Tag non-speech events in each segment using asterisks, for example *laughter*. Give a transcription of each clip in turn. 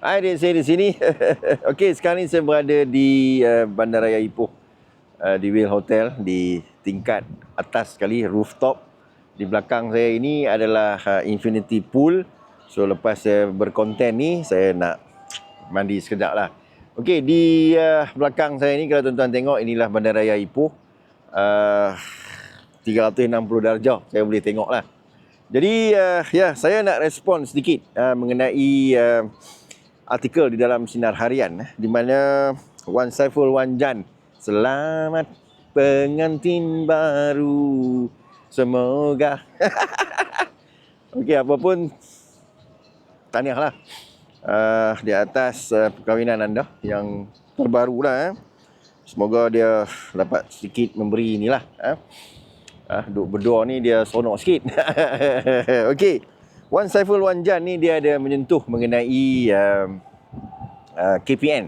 Hai, saya di sini. *laughs* Okey, sekarang ni saya berada di uh, Bandaraya Ipoh. Uh, di Will Hotel di tingkat atas sekali rooftop. Di belakang saya ini adalah uh, infinity pool. So lepas saya berkonten ni saya nak mandi sekejap lah. Okey, di uh, belakang saya ni kalau tuan-tuan tengok inilah Bandaraya Ipoh. Uh, 360 darjah saya boleh tengok lah. Jadi uh, ya saya nak respon sedikit uh, mengenai uh, artikel di dalam Sinar Harian eh, di mana Wan Saiful Wan Jan selamat pengantin baru semoga *laughs* Okey apapun tahniahlah uh, di atas uh, perkahwinan anda yang terbaru lah eh. Semoga dia dapat sedikit memberi inilah eh. Ah, duk berdua ni dia seronok sikit. *laughs* Okey. Wan Saiful Wan Jan ni dia ada menyentuh mengenai uh, uh, KPN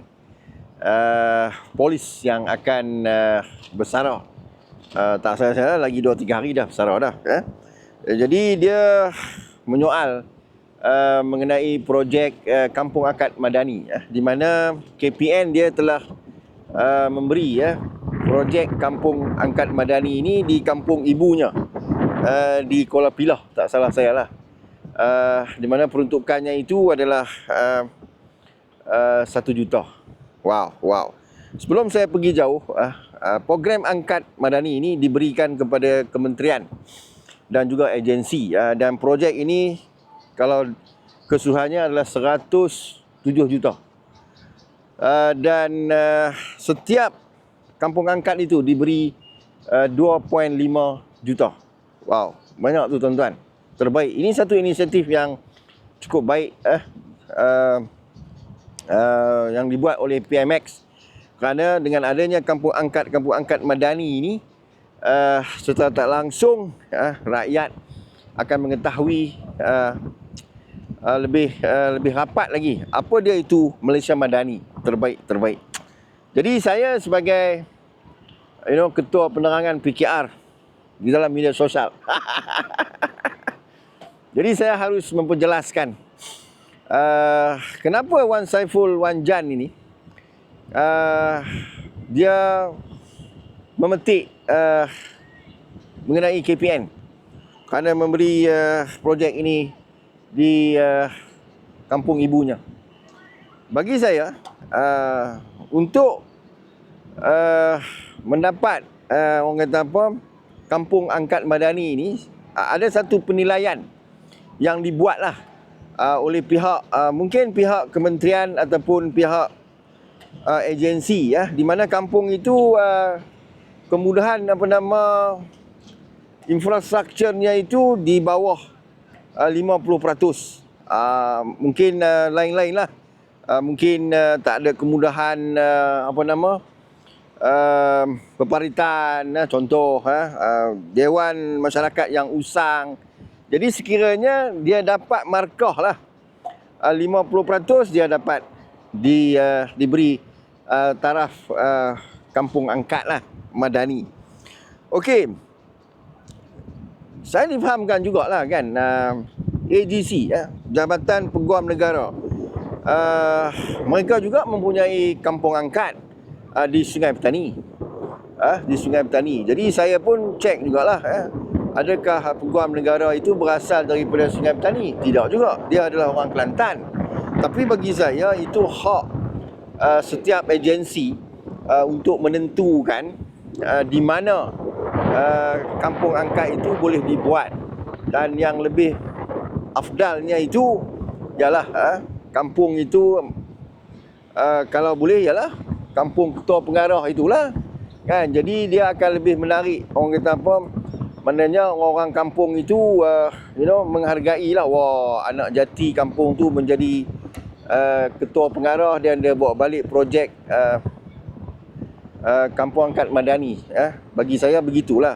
uh, polis yang akan uh, bersarah uh, tak salah salah lagi 2 3 hari dah bersarah dah eh? jadi dia menyoal uh, mengenai projek uh, Kampung Akad Madani uh, di mana KPN dia telah uh, memberi ya uh, projek Kampung Angkat Madani ini di kampung ibunya uh, di Kuala Pilah. Tak salah saya lah uh, di mana peruntukannya itu adalah uh, uh, satu juta. Wow, wow. Sebelum saya pergi jauh, uh, uh, program angkat madani ini diberikan kepada kementerian dan juga agensi uh, dan projek ini kalau kesuhannya adalah 107 juta. Uh, dan uh, setiap kampung angkat itu diberi uh, 2.5 juta. Wow, banyak tu tuan-tuan terbaik. Ini satu inisiatif yang cukup baik eh uh, uh, yang dibuat oleh PMX kerana dengan adanya kampung angkat kampung angkat madani ini uh, secara tak langsung uh, rakyat akan mengetahui uh, uh, lebih uh, lebih rapat lagi apa dia itu Malaysia Madani terbaik terbaik. Jadi saya sebagai you know ketua penerangan PKR di dalam media sosial *laughs* Jadi saya harus memperjelaskan uh, kenapa Wan Saiful Wan Jan ini uh, dia memetik uh, mengenai KPN kerana memberi uh, projek ini di uh, kampung ibunya. Bagi saya uh, untuk uh, mendapat uh, orang kata apa kampung angkat madani ini ada satu penilaian yang dibuatlah uh, oleh pihak uh, mungkin pihak kementerian ataupun pihak uh, agensi ya di mana kampung itu uh, kemudahan apa nama infrastrukturnya itu di bawah uh, 50%. Uh, mungkin uh, lain-lain lah. Uh, mungkin uh, tak ada kemudahan uh, apa nama uh, peparitan uh, contoh uh, uh, dewan masyarakat yang usang jadi sekiranya dia dapat markah lah uh, 50% dia dapat di, uh, diberi uh, taraf uh, kampung angkat lah Madani. Okey. Saya difahamkan jugalah kan uh, AGC ya, Jabatan Peguam Negara. Uh, mereka juga mempunyai kampung angkat uh, di Sungai Petani. Uh, di Sungai Petani. Jadi saya pun cek jugalah. Uh, Adakah peguam negara itu berasal daripada Sungai Petani? Tidak juga. Dia adalah orang Kelantan. Tapi bagi saya itu hak uh, setiap agensi uh, untuk menentukan uh, di mana uh, kampung angkat itu boleh dibuat. Dan yang lebih afdalnya itu ialah uh, kampung itu uh, kalau boleh ialah kampung ketua pengarah itulah. Kan? Jadi dia akan lebih menarik orang kata apa Maknanya orang-orang kampung itu uh, you know menghargai lah wah anak jati kampung tu menjadi uh, ketua pengarah dan dia bawa balik projek uh, uh, kampung angkat madani uh, bagi saya begitulah.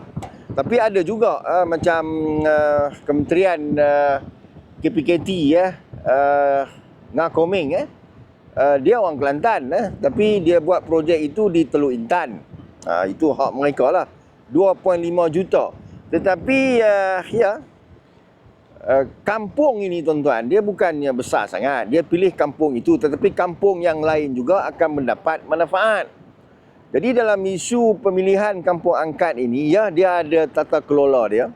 Tapi ada juga uh, macam uh, kementerian uh, KPKT ya uh, ngakoming eh. Uh, dia orang Kelantan eh. Tapi dia buat projek itu di Teluk Intan. Uh, itu hak mereka lah. 2.5 juta tetapi uh, ya uh, kampung ini tuan-tuan dia bukannya besar sangat. Dia pilih kampung itu tetapi kampung yang lain juga akan mendapat manfaat. Jadi dalam isu pemilihan kampung angkat ini ya dia ada tata kelola dia.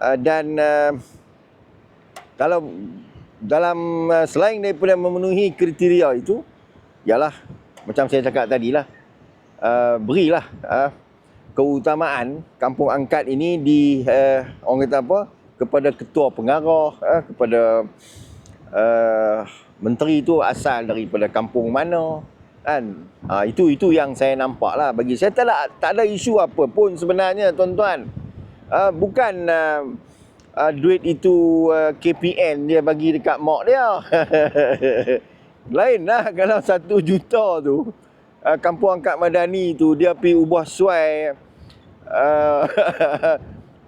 Uh, dan uh, kalau dalam uh, selain daripada memenuhi kriteria itu ialah macam saya cakap tadi lah uh, berilah uh, keutamaan kampung angkat ini di uh, orang kata apa? Kepada ketua pengarah uh, kepada uh, menteri itu asal daripada kampung mana kan? Uh, itu itu yang saya nampak lah bagi. Saya tak ada, tak ada isu apa pun sebenarnya tuan-tuan. Uh, bukan uh, uh, duit itu uh, KPN dia bagi dekat mak dia. *laughs* Lain lah kalau satu juta tu uh, kampung angkat madani tu dia pergi ubah suai. Uh, *laughs*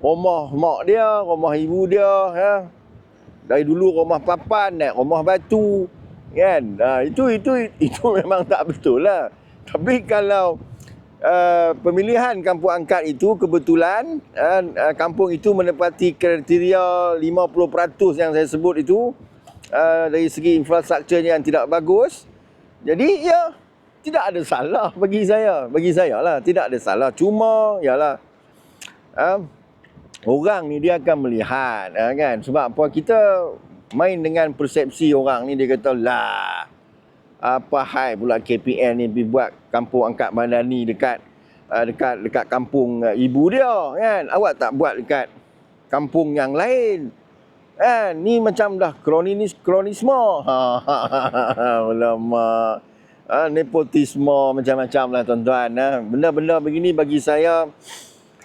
rumah mak dia rumah ibu dia ya dari dulu rumah papan naik rumah batu kan? Ha, itu itu itu *laughs* memang tak betul lah. Tapi kalau uh, pemilihan kampung angkat itu kebetulan uh, kampung itu menepati kriteria 50% yang saya sebut itu uh, dari segi infrastrukturnya yang tidak bagus. Jadi ya tidak ada salah bagi saya. Bagi saya lah tidak ada salah. Cuma yalah uh, orang ni dia akan melihat uh, kan? Sebab apa? Kita main dengan persepsi orang ni dia kata lah apa hai pula KPN ni pergi buat kampung angkat madani dekat uh, dekat dekat kampung uh, ibu dia kan? Awak tak buat dekat kampung yang lain. Kan? Ni macam dah kroninis kronisme. *laughs* Ha lama ha, nepotisme macam-macam lah tuan-tuan ha. benda-benda begini bagi saya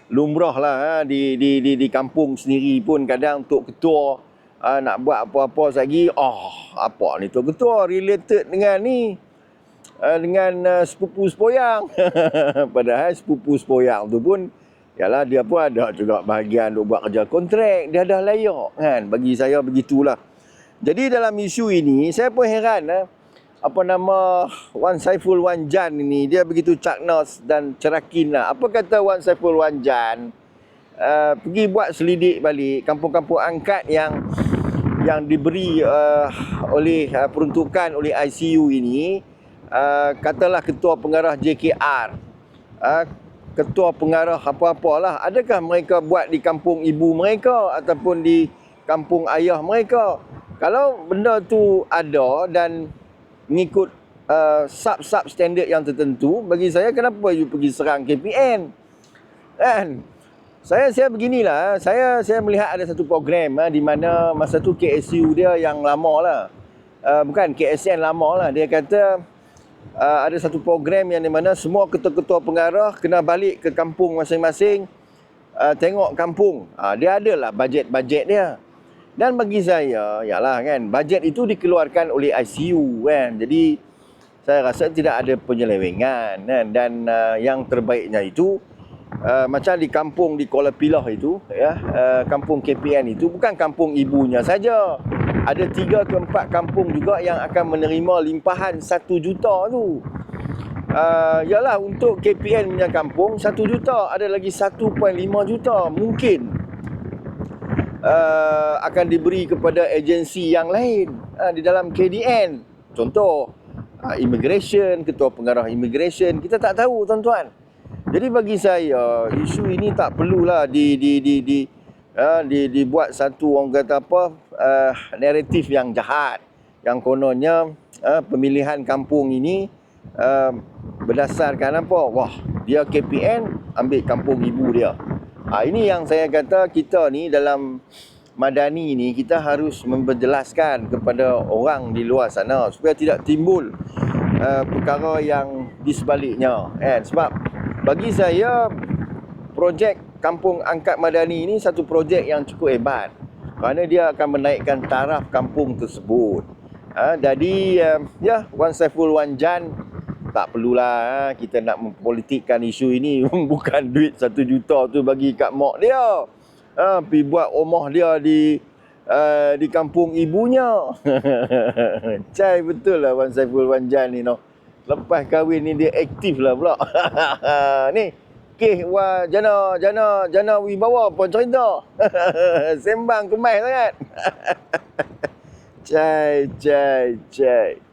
lumrah lah ha. di, di, di, di kampung sendiri pun kadang untuk ketua uh, nak buat apa-apa lagi oh apa ni tu ketua related dengan ni uh, dengan uh, sepupu sepoyang *laughs* padahal sepupu sepoyang tu pun yalah dia pun ada juga bahagian untuk buat kerja kontrak dia dah layak kan bagi saya begitulah jadi dalam isu ini saya pun heran eh, apa nama Wan Saiful Wan Jan ini dia begitu caknos dan cerakin lah. Apa kata Wan Saiful Wan Jan? Uh, pergi buat selidik balik kampung-kampung angkat yang yang diberi uh, oleh uh, peruntukan oleh ICU ini uh, katalah ketua pengarah JKR uh, ketua pengarah apa-apalah adakah mereka buat di kampung ibu mereka ataupun di kampung ayah mereka kalau benda tu ada dan mengikut uh, sub-sub standard yang tertentu bagi saya kenapa you pergi serang KPN kan saya saya beginilah, saya saya melihat ada satu program ha, di mana masa tu KSU dia yang lama lah. Uh, bukan KSN lama lah. Dia kata uh, ada satu program yang di mana semua ketua-ketua pengarah kena balik ke kampung masing-masing uh, tengok kampung. Uh, dia adalah bajet-bajet dia. Dan bagi saya, yalah kan, bajet itu dikeluarkan oleh ICU kan. Jadi saya rasa tidak ada penyelewengan kan. Dan uh, yang terbaiknya itu uh, macam di kampung di Kuala Pilah itu ya uh, kampung KPN itu bukan kampung ibunya saja. Ada tiga ke empat kampung juga yang akan menerima limpahan satu juta tu. Uh, yalah untuk KPN punya kampung satu juta. Ada lagi 1.5 juta mungkin uh, akan diberi kepada agensi yang lain uh, di dalam KDN contoh uh, immigration ketua pengarah immigration. Kita tak tahu tuan-tuan. Jadi bagi saya isu ini tak perlulah di di di di uh, di dibuat satu orang kata apa uh, naratif yang jahat. Yang kononnya uh, pemilihan kampung ini uh, berdasarkan apa? Wah dia KPN ambil kampung ibu dia. Ha, ini yang saya kata kita ni dalam madani ni kita harus memperjelaskan kepada orang di luar sana supaya tidak timbul uh, perkara yang di sebaliknya kan? Sebab bagi saya projek kampung angkat madani ini satu projek yang cukup hebat kerana dia akan menaikkan taraf kampung tersebut. Ha, jadi uh, ya Wan Saiful Wan Jan tak perlulah ha, kita nak mempolitikkan isu ini *laughs* bukan duit satu juta tu bagi kat mak dia ha, pergi buat rumah dia di uh, di kampung ibunya *laughs* cai betul lah Wan Saiful Wan Jan ni no. Lepas kahwin ni dia aktif lah pula. *laughs* ni Okey, wah jana jana jana wibawa pun cerita. Sembang kemas sangat. cai cai cai.